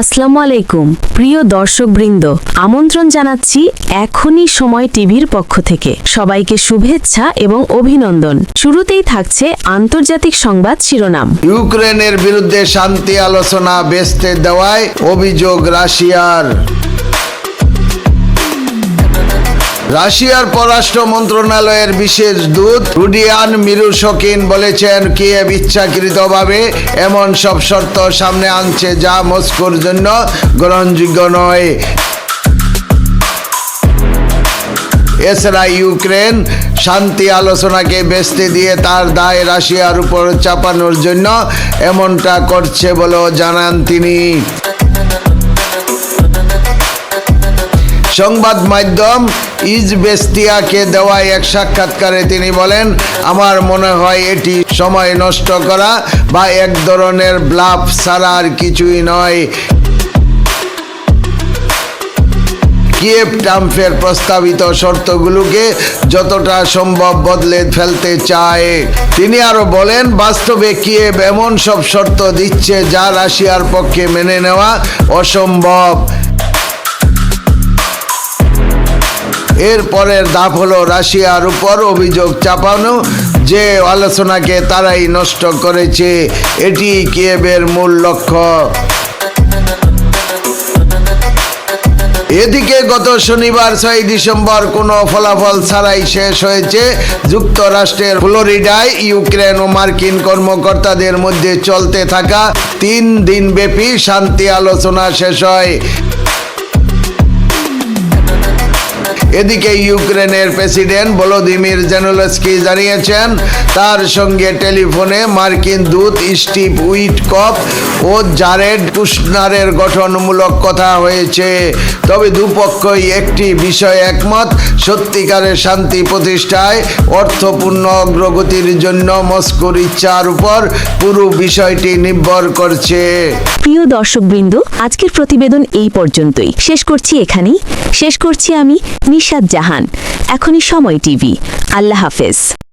আসসালামু আলাইকুম, প্রিয় দর্শকবৃন্দ। আমন্ত্রণ জানাচ্ছি এখনই সময় টিভির পক্ষ থেকে। সবাইকে শুভেচ্ছা এবং অভিনন্দন। শুরুতেই থাকছে আন্তর্জাতিক সংবাদ শিরোনাম। ইউক্রেনের বিরুদ্ধে শান্তি আলোচনা বেচতে দেওয়ায় অভিযোগ রাশিয়ার। রাশিয়ার পররাষ্ট্র মন্ত্রণালয়ের বিশেষ দূত রুডিয়ান মিরুশকিন বলেছেন, কিয়েভ ইচ্ছাকৃতভাবে এমন সব শর্ত সামনে আনছে যা মস্কোর জন্য গ্রহণযোগ্য নয়। এছাড়া ইউক্রেন শান্তি আলোচনাকে বেচতে দিয়ে তার দায় রাশিয়ার উপর চাপানোর জন্য এমনটা করছে বলেও জানান তিনি। সংবাদ মাধ্যম ইজবেস্তিয়াকে দেওয়া এক সাক্ষাৎকারে তিনি বলেন, আমার মনে হয় এটি সময় নষ্ট করা বা এক ধরনের ব্লাফ ছাড়া আর কিছুই নয়। কিয়েভ ট্রাম্পের প্রস্তাবিত শর্তগুলোকে যতটা সম্ভব বদলে ফেলতে চায়। তিনি আরও বলেন, বাস্তবে কিয়েভ এমন সব শর্ত দিচ্ছে যা রাশিয়ার পক্ষে মেনে নেওয়া অসম্ভব। এর পরের ধাপ হলো রাশিয়ার উপর অভিযোগ চাপানো, যে আলোচনাকে তারাই নষ্ট করেছে। এটি কিয়েবের মূল লক্ষ্য। এদিকে গত শনিবার ছয় ডিসেম্বর কোনো ফলাফল ছাড়াই শেষ হয়েছে। যুক্তরাষ্ট্রের ফ্লোরিডায় ইউক্রেন ও মার্কিন কর্মকর্তাদের মধ্যে চলতে থাকা তিন দিনব্যাপী শান্তি আলোচনা শেষ হয়। এদিকে ইউক্রেনের প্রেসিডেন্ট ভলোদিমির জেনোলস্কি জানিয়েছেন, তার সঙ্গে টেলিফোনে মার্কিন দূত স্টিভ উইটকপ ও জারেড কুশনারের গঠনমূলক কথা হয়েছে। তবে দুপক্ষই একটি বিষয়ে একমত, সত্যিকারের শান্তি প্রতিষ্ঠায় অর্থপূর্ণ অগ্রগতির জন্য মস্কোর ইচ্ছার উপর পুরো বিষয়টি নির্ভর করছে। প্রিয় দর্শকবৃন্দ, আজকের প্রতিবেদন এই পর্যন্তই। শেষ করছি এখানেই। শেষ করছি আমি নিশাদ জাহান। এখনই সময় টিভি। আল্লাহ হাফেজ।